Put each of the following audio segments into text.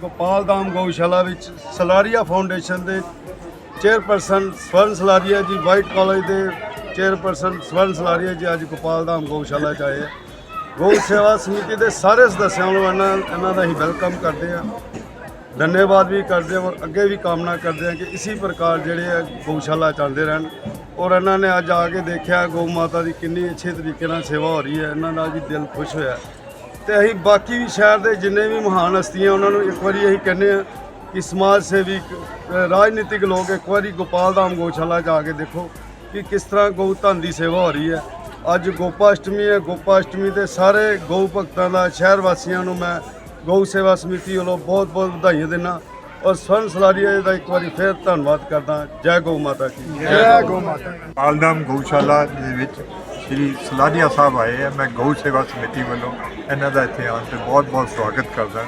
ਗੋਪਾਲ ਧਾਮ ਗਊਸ਼ਾਲਾ ਵਿੱਚ ਸਲਾਰੀਆ ਫਾਊਂਡੇਸ਼ਨ ਦੇ chairperson Swaran Salaria ji, white college ਦੇ ਚੇਅਰਪਰਸਨ ਸਵਰਨ ਸਲਾਰੀਆ ਜੀ ਅੱਜ ਗੋਪਾਲ ਧਾਮ ਗਊਸ਼ਾਲਾ 'ਚ ਆਏ ਆ। ਗਊ ਸੇਵਾ ਸਮਿਤੀ ਦੇ ਸਾਰੇ ਸਦੱਸਿਆਂ ਨੂੰ ਇਹਨਾਂ ਇਹਨਾਂ ਦਾ ਹੀ ਵੈਲਕਮ ਕਰਦੇ ਆ। ਧੰਨਵਾਦ ਵੀ ਕਰਦੇ ਹਾਂ ਔਰ ਅੱਗੇ ਵੀ ਕਾਮਨਾ ਕਰਦੇ ਹਾਂ ਕਿ ਇਸੇ ਪ੍ਰਕਾਰ ਜਿਹੜੇ ਆ ਗਊਸ਼ਾਲਾ ਚੱਲਦੇ ਰਹਿਣ। ਔਰ ਇਹਨਾਂ ਨੇ ਅੱਜ ਆ ਕੇ ਦੇਖਿਆ ਗਊ ਮਾਤਾ ਦੀ ਕਿੰਨੀ ਅੱਛੇ ਤਰੀਕੇ ਨਾਲ ਸੇਵਾ ਹੋ ਰਹੀ ਹੈ। ਇਹਨਾਂ ਦਾ ਵੀ ਦਿਲ ਖੁਸ਼ ਹੋਇਆ। ਤੇ ਅਸੀਂ ਬਾਕੀ ਵੀ ਸ਼ਹਿਰ ਦੇ ਜਿੰਨੇ ਵੀ ਮਹਾਨ ਹਸਤੀਆਂ ਉਹਨਾਂ ਨੂੰ ਇੱਕ ਵਾਰੀ ਅਸੀਂ ਕਹਿੰਦੇ ਆ ਕਿ ਸਮਾਜ ਸੇਵੀ ਰਾਜਨੀਤਿਕ ਲੋਕ ਇੱਕ ਵਾਰੀ ਗੋਪਾਲ ਧਾਮ ਗਊਸ਼ਾਲਾ 'ਚ ਆ ਕੇ ਦੇਖੋ ਕਿ ਕਿਸ ਤਰ੍ਹਾਂ ਗਊ ਧਨ ਦੀ ਸੇਵਾ ਹੋ ਰਹੀ ਹੈ। ਅੱਜ ਗੋਪਾਸ਼ਟਮੀ ਹੈ ਗੋਪਾਸ਼ਟਮੀ ਤੇ ਸਾਰੇ ਗਊ ਭਗਤਾਂ ਦਾ ਸ਼ਹਿਰ ਵਾਸੀਆਂ ਨੂੰ ਮੈਂ ਗਊ ਸੇਵਾ ਸਮਿਤੀ ਵੱਲੋਂ ਬਹੁਤ ਬਹੁਤ ਵਧਾਈਆਂ ਦਿੰਦਾ ਔਰ ਸਵਰਨ ਸਲਾਰੀਆ ਜੀ ਦਾ ਇੱਕ ਵਾਰੀ ਫਿਰ ਧੰਨਵਾਦ ਕਰਦਾ। ਜੈ ਗਊ ਮਾਤਾ ਕੀ। ਜੈ ਗਊ ਮਾਤਾ। ਪਾਲਦਮ ਗਊਸ਼ਾਲਾ ਦੇ ਵਿੱਚ ਸ੍ਰੀ ਸਲਾਦੀਆ ਸਾਹਿਬ ਆਏ ਆ। ਮੈਂ ਗਊ ਸੇਵਾ ਸਮਿਤੀ ਵੱਲੋਂ ਇਹਨਾਂ ਦਾ ਇੱਥੇ ਆਉਣ ਤੇ ਬਹੁਤ-ਬਹੁਤ ਸਵਾਗਤ ਕਰਦਾ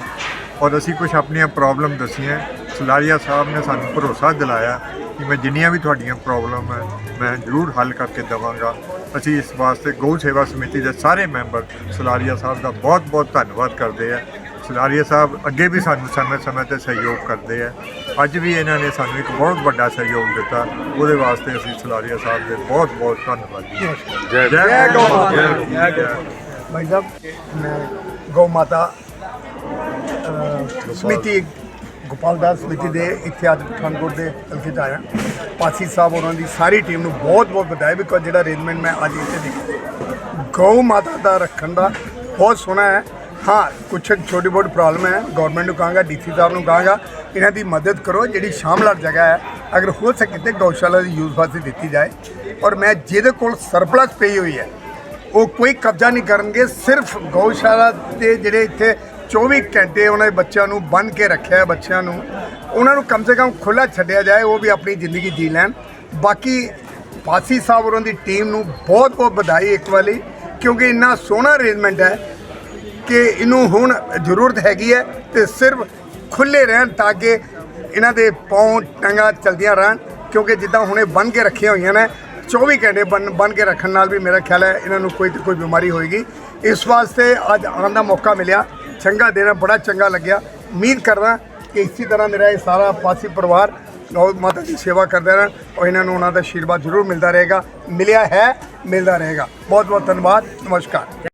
ਔਰ ਅਸੀਂ ਕੁਝ ਆਪਣੀਆਂ ਪ੍ਰੋਬਲਮ ਦੱਸੀਆਂ। ਸਲਾਰੀਆ ਸਾਹਿਬ ਨੇ ਸਾਨੂੰ ਭਰੋਸਾ ਦਿਲਾਇਆ ਕਿ ਮੈਂ ਜਿੰਨੀਆਂ ਵੀ ਤੁਹਾਡੀਆਂ ਪ੍ਰੋਬਲਮ ਹੈ, ਮੈਂ ਜ਼ਰੂਰ ਹੱਲ ਕਰਕੇ ਦੇਵਾਂਗਾ। ਅਸੀਂ ਇਸ ਵਾਸਤੇ ਗਊ ਸੇਵਾ ਸਮਿਤੀ ਦੇ ਸਾਰੇ ਮੈਂਬਰ ਸਲਾਰੀਆ ਸਾਹਿਬ ਦਾ ਬਹੁਤ-ਬਹੁਤ ਧੰਨਵਾਦ ਕਰਦੇ ਆ ਸਲਾਰੀਆ ਸਾਹਿਬ ਅੱਗੇ ਵੀ ਸਾਨੂੰ ਸਮੇਂ-ਸਮੇਂ ਤੇ ਸਹਿਯੋਗ ਕਰਦੇ ਆ। ਅੱਜ ਵੀ ਇਹਨਾਂ ਨੇ ਸਾਨੂੰ ਇੱਕ ਬਹੁਤ ਵੱਡਾ ਸਹਿਯੋਗ ਦਿੱਤਾ। ਉਹਦੇ ਵਾਸਤੇ ਅਸੀਂ ਸਲਾਰੀਆ ਸਾਹਿਬ ਦੇ ਬਹੁਤ-ਬਹੁਤ ਧੰਨਵਾਦੀ ਹਾਂ। ਜੈ ਜੈ ਗਊ ਮਾਤਾ। ਭਾਈ ਸਾਹਿਬ ਮੈਂ ਗਊ ਮਾਤਾ ਸਮਿਤੀ ਗੋਪਾਲ ਦਾਸ ਸਮਿਤੀ ਦੇ ਇੱਥੇ ਅੱਜ ਪਠਾਨਕੋਟ ਦੇ 'ਚ ਆਇਆ। ਪਾਸੀ ਸਾਹਿਬ ਉਹਨਾਂ ਦੀ ਸਾਰੀ ਟੀਮ ਨੂੰ ਬਹੁਤ ਬਹੁਤ ਵਧਾਈ ਬਿਕੋਜ਼ ਜਿਹੜਾ ਅਰੇਂਜਮੈਂਟ ਮੈਂ ਅੱਜ ਇੱਥੇ ਦੇਖਿਆ। ਗਊ ਮਾਤਾ ਦਾ ਰੱਖਣ ਦਾ ਬਹੁਤ ਸੋਹਣਾ ਹੈ। ਹਾਂ, ਕੁਛ ਛੋਟੀ ਬਹੁਤ ਪ੍ਰੋਬਲਮ ਹੈ। ਗਵਰਨਮੈਂਟ ਨੂੰ ਕਹਾਂਗਾ ਡੀਸੀ ਸਾਹਿਬ ਨੂੰ ਕਹਾਂਗਾ, ਇਹਨਾਂ ਦੀ ਮਦਦ ਕਰੋ, ਜਿਹੜੀ ਸ਼ਾਮਲਾਟ ਜਗ੍ਹਾ ਹੈ। ਅਗਰ ਹੋ ਸਕੇ ਤੇ ਗਊਸ਼ਾਲਾ ਦੀ ਯੂਜ਼ ਵਾਸਤੇ ਦਿੱਤੀ ਜਾਏ। ਔਰ ਮੈਂ ਜਿਹਦੇ ਕੋਲ ਸਰਪਲਸ ਪਈ ਹੋਈ ਹੈ, ਉਹ ਕੋਈ ਕਬਜ਼ਾ ਨਹੀਂ ਕਰਨਗੇ, ਸਿਰਫ ਗਊਸ਼ਾਲਾ ਦੇ ਜਿਹੜੇ ਇੱਥੇ 24 ਘੰਟੇ ਉਹਨਾਂ ਦੇ ਬੱਚਿਆਂ ਨੂੰ ਬੰਨ ਕੇ ਰੱਖਿਆ ਹੈ, ਬੱਚਿਆਂ ਨੂੰ। ਉਹਨਾਂ ਨੂੰ ਕਮ ਸੇ ਕਮ ਖੁੱਲਾ ਛੱਡਿਆ ਜਾਏ, ਉਹ ਵੀ ਆਪਣੀ ਜ਼ਿੰਦਗੀ ਜੀ ਲੈਣ। ਬਾਕੀ ਪਾਸੀ ਸਾਹਿਬ ਉਹਨਾਂ ਦੀ ਟੀਮ ਨੂੰ ਬਹੁਤ ਬਹੁਤ ਵਧਾਈ ਇੱਕ ਵਾਰੀ, ਕਿਉਂਕਿ ਇੰਨਾ ਸੋਹਣਾ ਅਰੇਂਜਮੈਂਟ ਹੈ। ਕਿ ਇਹਨੂੰ ਹੁਣ ਜ਼ਰੂਰਤ ਹੈਗੀ ਹੈ ਤੇ ਸਿਰਫ ਖੁੱਲੇ ਰਹਿਣ ਤਾਂ ਕਿ ਇਹਨਾਂ ਦੇ ਪੌਂ ਟੰਗਾ ਚਲਦੀਆਂ ਰਹਿਣ, ਕਿਉਂਕਿ ਜਿੱਦਾਂ ਹੁਣੇ ਬੰਨ ਕੇ ਰੱਖੀਆਂ ਹੋਈਆਂ ਨੇ 24 ਘੰਟੇ ਬੰਨ ਬੰਨ ਕੇ ਰੱਖਣ ਨਾਲ ਵੀ ਮੇਰਾ ਖਿਆਲ ਹੈ ਇਹਨਾਂ ਨੂੰ ਕੋਈ ਤੇ ਕੋਈ ਬਿਮਾਰੀ ਹੋਏਗੀ। ਇਸ ਵਾਸਤੇ ਅੱਜ ਆਉਣ ਦਾ ਮੌਕਾ ਮਿਲਿਆ, ਚੰਗਾ ਦੇਣਾ ਬੜਾ ਚੰਗਾ ਲੱਗਿਆ। ਉਮੀਦ ਕਰਦਾ ਕਿ ਇਸੇ ਤਰ੍ਹਾਂ ਮੇਰਾ ਇਹ ਸਾਰਾ ਪਾਸੀ ਪਰਿਵਾਰ ਗਊ ਮਾਤਾ ਦੀ ਸੇਵਾ ਕਰਦੇ ਰਹਿਣ ਔਰ ਇਹਨਾਂ ਨੂੰ ਉਹਨਾਂ ਦਾ ਆਸ਼ੀਰਵਾਦ ਜ਼ਰੂਰ ਮਿਲਦਾ ਰਹੇਗਾ। ਮਿਲਿਆ ਹੈ, ਮਿਲਦਾ ਰਹੇਗਾ। ਬਹੁਤ ਬਹੁਤ ਧੰਨਵਾਦ, ਨਮਸਕਾਰ।